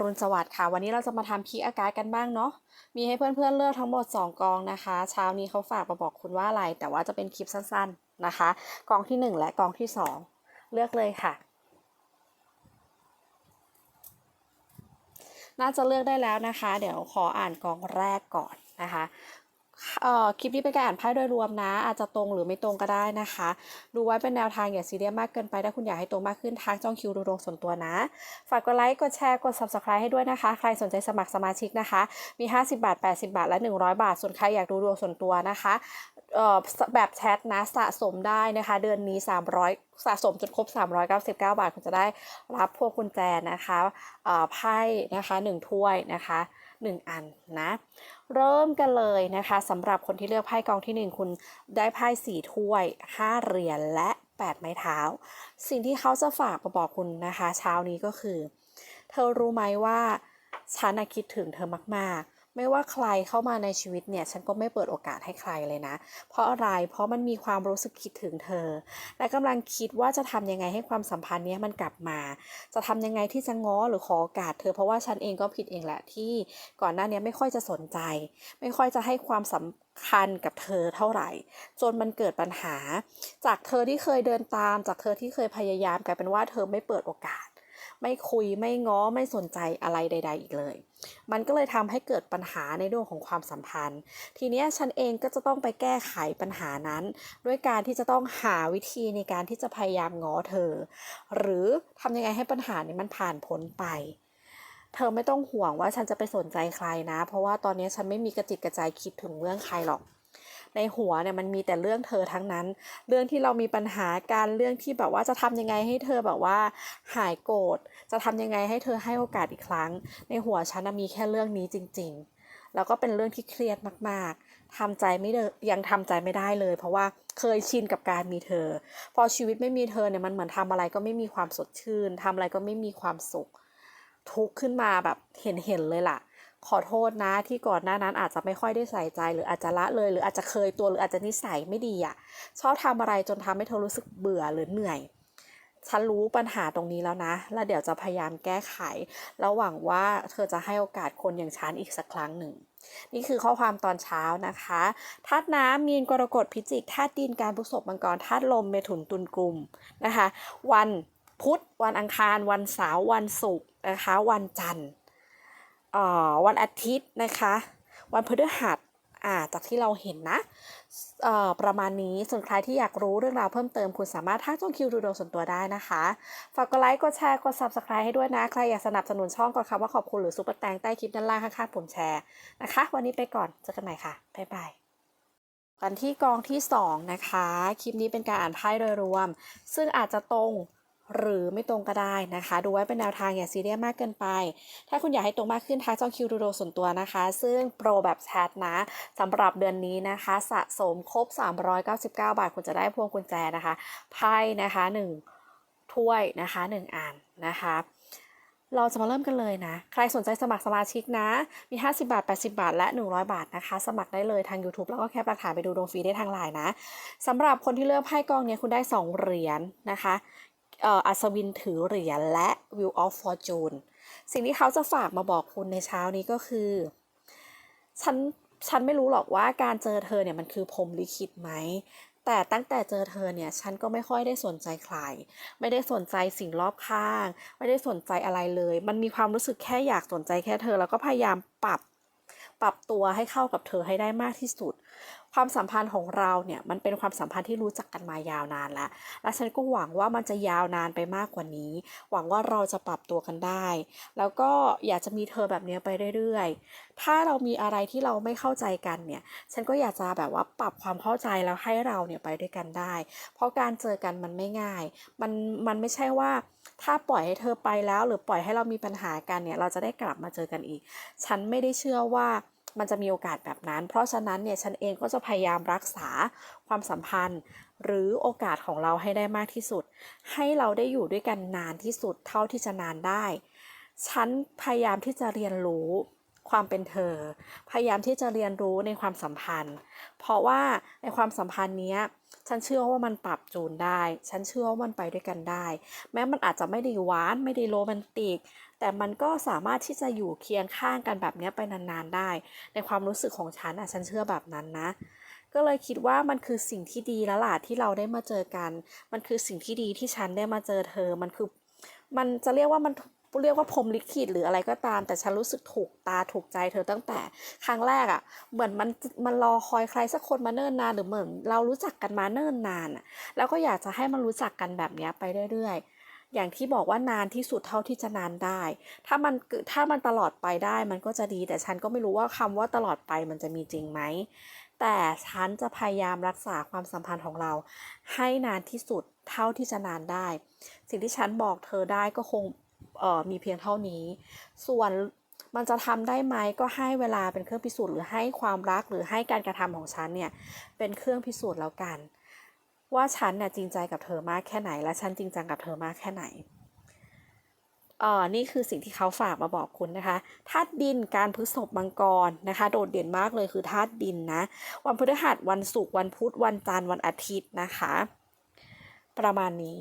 รุณสวัสดิ์ค่ะ วันนี้เราจะมาทำพีอากาศกันบ้างเนาะ มีให้เพื่อนๆเลือกทั้งหมด 2 กองนะคะ เช้านี้เขาฝากมาบอกคุณว่าอะไร แต่ว่าจะเป็นคลิปสั้นๆนะคะ กองที่ 1 และกองที่ 2 เลือกเลยค่ะ น่าจะเลือกได้แล้วนะคะ เดี๋ยวขออ่านกองแรกก่อนนะคะ คลิปนี้เป็นการอ่านไพ่โดยรวมนะ อาจจะตรงหรือไม่ตรงก็ได้นะคะ ดูไว้เป็นแนวทางอย่าซีเรียสมากเกินไป ถ้าคุณอยากให้ตรงมากขึ้นทางจ้องคิวดูดวงส่วนตัวนะ ฝากกดไลค์ กดแชร์ กด subscribe ให้ด้วยนะคะ ใครสนใจสมัครสมาชิกนะคะ มี 50 บาท 80 บาท และ 100 บาท ส่วนใครอยากดูดวงส่วนตัวนะคะ แบบแชทนะสะสมได้นะคะ เดือนนี้ 300 สะสมจนครบ 399 บาท คุณจะได้รับพวกกุญแจนะคะไพ่นะคะ1ถ้วยนะคะ1 อันนะ เริ่มกันเลยนะคะสำหรับคนที่เลือกไพ่กองที่ 1 คุณได้ไพ่สี่ถ้วย 5 เหรียญและ 8 ไม้เท้า สิ่งที่เขาจะฝากมาบอกคุณนะคะ เช้านี้ก็คือ เธอรู้ไหมว่าฉันคิดถึงเธอมากๆ ไม่ว่าใครเข้ามาในชีวิตเนี่ย ฉันก็ไม่เปิดโอกาสให้ใครเลยนะ เพราะอะไร เพราะมันมีความรู้สึกคิดถึงเธอ และกำลังคิดว่าจะทำยังไงให้ความสัมพันธ์เนี้ยมันกลับมา จะทำยังไงที่จะง้อหรือขอโอกาสเธอ เพราะว่าฉันเองก็ผิดเองแหละที่ก่อนหน้านี้ไม่ค่อยจะสนใจ ไม่ค่อยจะให้ความสำคัญกับเธอเท่าไหร่ จนมันเกิดปัญหา จากเธอที่เคยเดินตาม จากเธอที่เคยพยายามกลายเป็นว่าเธอไม่เปิดโอกาส ไม่คุยไม่ง้อไม่สนใจอะไรใด ๆ อีกเลย มันก็เลยทำให้เกิดปัญหาในเรื่องของความสัมพันธ์ ทีนี้ฉันเองก็จะต้องไปแก้ไขปัญหานั้น ด้วยการที่จะต้องหาวิธีในการที่จะพยายามง้อเธอ หรือทำยังไงให้ปัญหานี้มันผ่านพ้นไปเธอไม่ต้องห่วงว่าฉันจะไปสนใจใครนะ เพราะว่าตอนนี้ฉันไม่มีกระจิตกระใจคิดถึงเรื่องใครหรอก ในหัวเนี่ยมันมีแต่เรื่องเธอทั้งนั้น เรื่องที่เรามีปัญหาการเรื่องที่แบบว่าจะทำยังไงให้เธอแบบว่า หายโกรธจะทำยังไงให้เธอให้โอกาสอีกครั้ง ในหัวฉันมีแค่เรื่องนี้จริง ๆ แล้วก็เป็นเรื่องที่เครียดมากๆทำใจไม่ได้ยังทำใจไม่ได้เลย เพราะว่าเคยชินกับการมีเธอ พอชีวิตไม่มีเธอเนี่ยมันเหมือนทำอะไรก็ไม่มีความสดชื่นทำอะไรก็ไม่มีความสุข ทุกข์ขึ้นมาแบบเห็นเห็นๆเลยล่ะ ขอโทษนะที่ก่อนหน้านั้นอาจจะไม่ค่อยได้ใส่ใจ หรืออาจจะละเลย หรืออาจจะเคยตัวหรืออาจจะนิสัยไม่ดีอะชอบทำอะไรจนทำให้เธอรู้สึกเบื่อหรือเหนื่อย ฉันรู้ปัญหาตรงนี้แล้วนะ แล้วเดี๋ยวจะพยายามแก้ไข แล้วหวังว่าเธอจะให้โอกาสคนอย่างฉันอีกสักครั้งหนึ่ง นี่คือข้อความตอนเช้านะคะธาตุน้ำมีนกรกฎพิจิกธาตุดินการพฤษภมังกรธาตุลมเมถุนตุลกลุ่มนะคะ วันพุธวันอังคาร วันเสาร์วันศุกร์นะคะ วันจันทร์ วันอาทิตย์นะคะ วันพฤหัสอ่าจากที่เราเห็นนะประมาณนี้ส่วนใครที่อยากรู้เรื่องราวเพิ่มเติมคุณสามารถทักจ้องคิวดูดวงส่วนตัวได้นะคะ ฝากกดไลค์กดแชร์กด subscribe ให้ด้วยนะ ใครอยากสนับสนุนช่องกดคำว่าขอบคุณหรือซุปเปอร์แตงใต้คลิปด้านล่างข้างๆผมแชร์นะคะ วันนี้ไปก่อนเจอกันใหม่ค่ะ บ๊ายบายกันที่กองที่ 2 นะคะ คลิปนี้เป็นการอ่านไพ่โดยรวม ซึ่งอาจจะตรง หรือไม่ตรงก็ได้นะคะ ดูไว้เป็นแนวทางอย่าซีเรียสมากเกินไป ถ้าคุณอยากให้ตรงมากขึ้นทักจองคิวดูโดส่วนตัวนะคะ ซึ่งโปรแบบแชทนะสำหรับเดือนนี้นะคะ สะสมครบ 399 บาท คุณจะได้พวงกุญแจนะคะไพ่นะคะ1ถ้วยนะคะ1อันนะคะเราจะมาเริ่มกันเลยนะ ใครสนใจสมัครสมาชิกนะ มี 50 บาท 80 บาท และ 100 บาทนะคะ สมัครได้เลยทาง YouTube แล้วก็แคปหลักฐานไปดูดวงฟรีได้ทางไลน์นะ สำหรับคนที่เลือกไพ่กองเนี้ยคุณได้ 2 เหรียญนะคะ อัศวินถือเหรียญและ Wheel of Fortune สิ่งที่เขาจะฝากมาบอกคุณในเช้านี้ก็คือ ฉัน ฉันไม่รู้หรอกว่าการเจอเธอเนี่ยมันคือพรมลิขิตไหม แต่ตั้งแต่เจอเธอเนี่ยฉันก็ไม่ค่อยได้สนใจใคร ไม่ได้สนใจสิ่งรอบข้าง ไม่ได้สนใจอะไรเลย มันมีความรู้สึกแค่อยากสนใจแค่เธอ แล้วก็พยายามปรับ ปรับตัวให้เข้ากับเธอให้ได้มากที่สุดความสัมพันธ์ของเราเนี่ยมันเป็นความสัมพันธ์ที่รู้จักกันมายาวนานแล้ว และฉันก็หวังว่ามันจะยาวนานไปมากกว่านี้ หวังว่าเราจะปรับตัวกันได้ แล้วก็อยากจะมีเธอแบบนี้ไปเรื่อยๆ ถ้าเรามีอะไรที่เราไม่เข้าใจกันเนี่ย ฉันก็อยากจะแบบว่าปรับความเข้าใจแล้วให้เราเนี่ยไปด้วยกันได้ เพราะการเจอกันมันไม่ง่าย มันมันไม่ใช่ว่าถ้าปล่อยให้เธอไปแล้ว หรือปล่อยให้เรามีปัญหากันเนี่ยเราจะได้กลับมาเจอกันอีก ฉันไม่ได้เชื่อว่า มันจะมีโอกาสแบบนั้น เพราะฉะนั้นเนี่ยฉันเองก็จะพยายามรักษาความสัมพันธ์ หรือโอกาสของเราให้ได้มากที่สุด ให้เราได้อยู่ด้วยกันนานที่สุดเท่าที่จะนานได้ ฉันพยายามที่จะเรียนรู้ ความเป็นเธอ พยายามที่จะเรียนรู้ในความสัมพันธ์ เพราะว่าในความสัมพันธ์นี้ฉันเชื่อว่ามันปรับจูนได้ ฉันเชื่อว่ามันไปด้วยกันได้ แม้มันอาจจะไม่ได้หวานไม่ได้โรแมนติก แต่มันก็สามารถที่จะอยู่เคียงข้างกันแบบนี้ไปนานๆได้ ในความรู้สึกของฉันอะฉันเชื่อแบบนั้นนะก็เลยคิดว่ามันคือสิ่งที่ดีแล้วล่ะที่เราได้มาเจอกัน มันคือสิ่งที่ดีที่ฉันได้มาเจอเธอ มันคือ มันจะเรียกว่ามัน เรียกว่าพรมลิขิตหรืออะไรก็ตาม แต่ฉันรู้สึกถูกตาถูกใจเธอตั้งแต่ ครั้งแรกอะ่ะ เหมือนมันมันรอคอยใครสักคนมาเนิ่นนานหรือเหมือนเรารู้จักกันมาเนิ่นนานอะแล้วก็อยากจะให้มันรู้จักกันแบบนี้ไปเรื่อยๆ อย่างที่บอกว่านานที่สุดเท่าที่จะนานได้ ถ้ามันถ้ามันตลอดไปได้มันก็จะดี แต่ฉันก็ไม่รู้ว่าคำว่าตลอดไปมันจะมีจริงไหมแต่ฉันจะพยายามรักษาความสัมพันธ์ของเรา ให้นานที่สุดเท่าที่จะนานได้ สิ่งที่ฉันบอกเธอได้ก็คง เอ่อมีเพียงเท่านี้ ส่วนมันจะทำได้ไหมก็ให้เวลาเป็นเครื่องพิสูจน์หรือให้ความรักหรือให้การกระทำของฉันเนี่ยเป็นเครื่องพิสูจน์แล้วกัน ว่าฉันเนี่ยจริงใจกับเธอมากแค่ไหน และฉันจริงจังกับเธอมากแค่ไหนเอ่อนี่คือสิ่งที่เขาฝากมาบอกคุณนะคะธาตุดินการพฤษภมังกรนะคะ โดดเด่นมากเลยคือธาตุดินนะ วันพฤหัสวันศุกร์วันพุธวันจันทร์วันอาทิตย์นะคะ ประมาณนี้